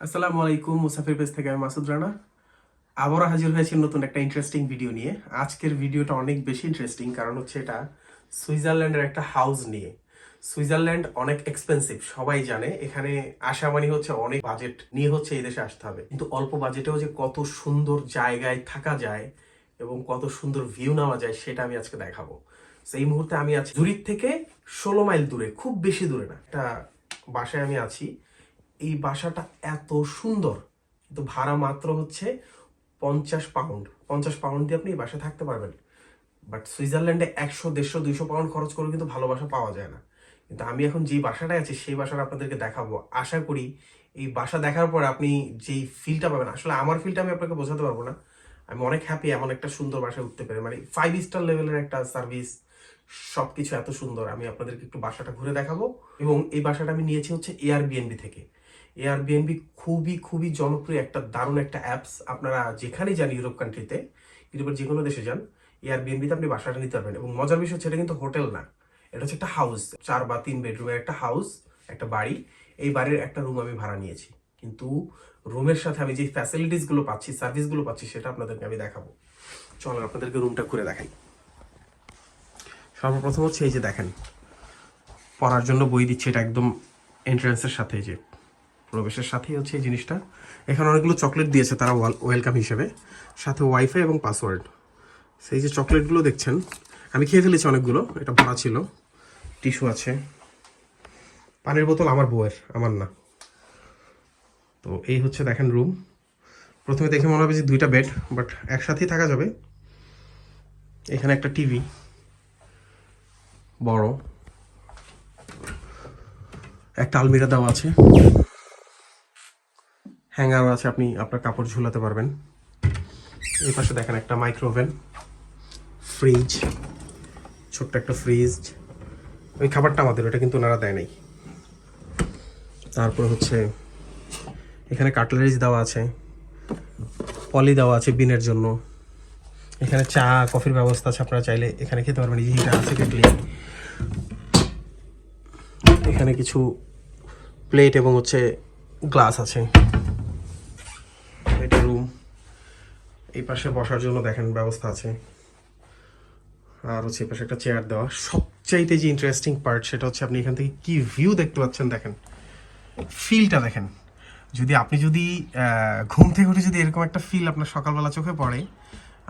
আসসালামু আলাইকুম, মুসাফির পেজ থেকে আমি মাসুদ রানা। আবারও হাজির হয়েছি নতুন একটা ইন্টারেস্টিং ভিডিও নিয়ে। আজকের ভিডিওটা অনেক বেশি ইন্টারেস্টিং কারণ হচ্ছে এটা সুইজারল্যান্ডের একটা হাউস নিয়ে। সুইজারল্যান্ড অনেক এক্সপেন্সিভ সবাই জানে। এখানে আসা মানে হচ্ছে অনেক বাজেট নিয়ে হচ্ছে এই দেশে আসতে হবে। কিন্তু অল্প বাজেটেও যে কত সুন্দর জায়গায় থাকা যায় এবং কত সুন্দর ভিউ নেওয়া যায়, সেটা আমি আজকে দেখাবো। এই মুহূর্তে আমি আছি জুরিক থেকে ষোলো মাইল দূরে, খুব বেশি দূরে না। একটা বাসায় আমি আছি। এই বাসাটা এত সুন্দর। কিন্তু ভাড়া মাত্র হচ্ছে পঞ্চাশ পাউন্ড পঞ্চাশ পাউন্ড দিয়ে আপনি এই বাসায় থাকতে পারবেন। বাট সুইজারল্যান্ডে একশো, দেড়শো, দুইশো পাউন্ড খরচ করে কিন্তু ভালো বাসা পাওয়া যায় না। কিন্তু আমি এখন যেই বাসাটায় আছি, সেই বাসাটা আপনাদেরকে দেখাবো। আশা করি এই বাসা দেখার পর আপনি যেই ফিলটা পাবেন, আসলে আমার ফিলটা আমি আপনাকে বোঝাতে পারব না। আমি অনেক হ্যাপি এমন একটা সুন্দর বাসায় উঠতে পেরে। মানে ফাইভ স্টার লেভেলের একটা সার্ভিস সবকিছু এত সুন্দর। আমি আপনাদেরকে একটু বাসাটা ঘুরে দেখাবো। এবং এই বাসাটা আমি নিয়েছি হচ্ছে এয়ারবিএনবি থেকে। এয়ারবিএনবি খুবই খুবই জনপ্রিয় একটা দারুণ একটা অ্যাপস আপনারা যেখানেই যান ইউরোপ কান্ট্রিতে ইউরোপের যে কোনো দেশে যান এয়ারবিএনবিতে আপনি বাসাটা নিতে পারবেন। এবং মজার বিষয় এটা কিন্তু হোটেল না। এটা হচ্ছে একটা হাউস চার বা তিন বেডরুমের একটা হাউস একটা বাড়ি। এই বাড়ির একটা রুম আমি ভাড়া নিয়েছি। কিন্তু রুমের সাথে আমি যে ফ্যাসিলিটিসগুলো পাচ্ছি সার্ভিসগুলো পাচ্ছি, সেটা আপনাদেরকে আমি দেখাবো। চলো আপনাদেরকে রুমটা ঘুরে দেখাই। সর্বপ্রথম হচ্ছে এই যে দেখেন, পড়ার জন্য বই দিচ্ছে এটা একদম এন্ট্রান্সের সাথে যে। প্রবেশের সাথেই হচ্ছে এই জিনিসটা। এখানে অনেকগুলো চকলেট দিয়েছে তারা ওয়েলকাম হিসেবে। সাথে ওয়াইফাই এবং পাসওয়ার্ড। সেই যে চকলেটগুলো দেখছেন, আমি খেয়ে ফেলেছি অনেকগুলো, এটা ভরা ছিল। টিস্যু আছে। পানির বোতল আমার বউয়ের, আমার না। তো এই হচ্ছে দেখেন রুম। প্রথমে দেখে মনে হবে যে দুইটা বেড, বাট একসাথেই থাকা যাবে। এখানে একটা টিভি। বড়। একটা আলমিরা দেওয়া আছে। হ্যাঙ্গার আছে, আপনি আপনার কাপড় ঝুলাতে পারবেন। এই পাশে দেখেন একটা মাইক্রোওভেন ফ্রিজ ছোট্ট একটা ফ্রিজ ওই খাবারটা আমাদের, ওটা কিন্তু ওনারা দেয় নাই। তারপর হচ্ছে, এখানে কাটলারিজ দেওয়া আছে, পলি দেওয়া আছে বিনের জন্য। এখানে চা, কফির ব্যবস্থা আছে, আপনারা চাইলে এখানে খেতে পারবেন, এই আছে কেটলি এখানে কিছু প্লেট এবং হচ্ছে গ্লাস আছে এটা রুম এই পাশে বসার জন্য দেখেন ব্যবস্থা আছে। আর হচ্ছে এই পাশে একটা চেয়ার দেওয়া। সবচাইতে যে ইন্টারেস্টিং পার্ট সেটা হচ্ছে আপনি এখান থেকে কি ভিউ দেখতে পাচ্ছেন দেখেন। ফিলটা দেখেন। যদি আপনি যদি ঘুম থেকে উঠে যদি এরকম একটা ফিল আপনার সকালবেলা চোখে পড়ে,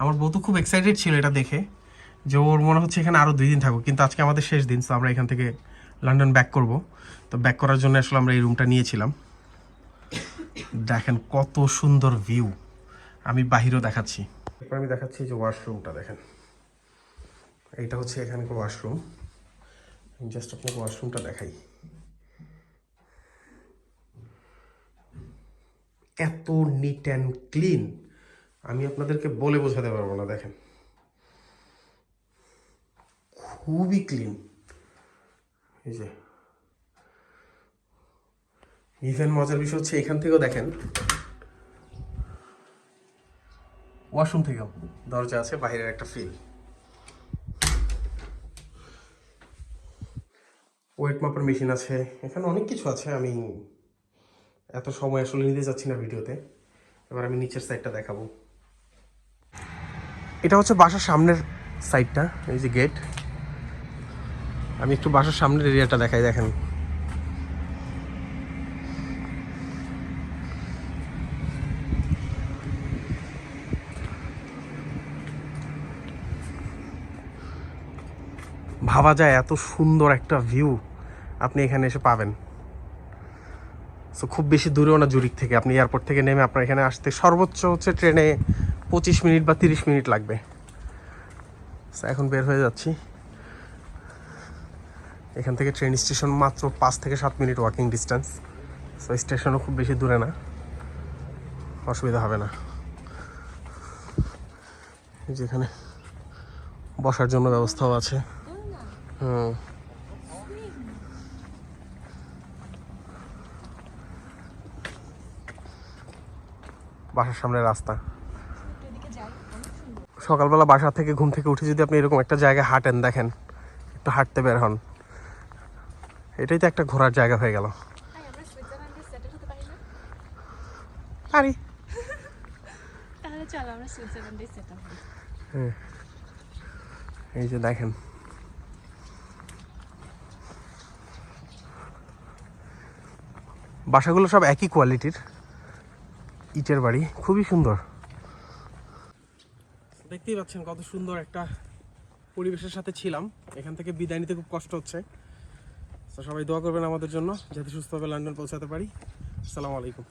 আমার বউ তো খুব এক্সাইটেড ছিল এটা দেখে যে ওর মনে হচ্ছে এখানে আরও দুই দিন থাকুক। কিন্তু আজকে আমাদের শেষ দিন তো আমরা এখান থেকে লন্ডন ব্যাক করব। তো ব্যাক করার জন্য আসলে আমরা এই রুমটা নিয়েছিলাম। দেখেন কত সুন্দর ভিউ আমি বাহিরও দেখাচ্ছি। এরপর আমি দেখাচ্ছি যে ওয়াশরুমটা দেখেন। এইটা হচ্ছে এখানকার ওয়াশরুম জাস্ট আপনাকে ওয়াশরুমটা দেখাই। এত নিট অ্যান্ড ক্লিন আমি আপনাদেরকে বলে বোঝাতে পারব না, দেখেন। খুবই ক্লিন এই যে। ইভেন মজার বিষয় হচ্ছে এখান থেকেও দেখেন ওয়াশরুম থেকেও দরজা আছে, বাইরের একটা ফিল ওয়েট মাপার মেশিন আছে, এখানে অনেক কিছু আছে, আমি এত সময় আসলে নিতে যাচ্ছি না ভিডিওতে। এবার আমি নিচের সাইডটা দেখাবো। এটা হচ্ছে বাসার সামনের সাইডটা এই যে গেট আমি একটু বাসার সামনের এরিয়াটা দেখাই, দেখেন। ভাবা যায় এত সুন্দর একটা ভিউ আপনি এখানে এসে পাবেন। সো খুব বেশি দূরেও না জুরিক থেকে। আপনি এয়ারপোর্ট থেকে নেমে আপনার এখানে আসতে সর্বোচ্চ হচ্ছে ট্রেনে পঁচিশ মিনিট বা তিরিশ মিনিট লাগবে। এখন বের হয়ে যাচ্ছি। এখান থেকে ট্রেন স্টেশন মাত্র পাঁচ থেকে সাত মিনিট ওয়াকিং ডিস্টেন্স সো স্টেশনও খুব বেশি দূরে না। অসুবিধা হবে না। যেখানে বসার জন্য ব্যবস্থাও আছে। হুম বাসার সামনে রাস্তা। সকালবেলা বাসা থেকে ঘুম থেকে উঠে যদি আপনি এরকম একটা জায়গায় হাঁটেন দেখেন একটু হাঁটতে বের হন। এটাই তো একটা ঘোরার জায়গা হয়ে গেল। পারি আপ এই যে দেখেন। বাসাগুলো সব একই কোয়ালিটির ইটের বাড়ি, খুবই সুন্দর। দেখতেই পাচ্ছেন কত সুন্দর একটা পরিবেশের সাথে ছিলাম। এখান থেকে বিদায় নিতে খুব কষ্ট হচ্ছে। তো সবাই দোয়া করবেন আমাদের জন্য, যাতে সুস্থভাবে লন্ডন পৌঁছাতে পারি। আসসালামু আলাইকুম।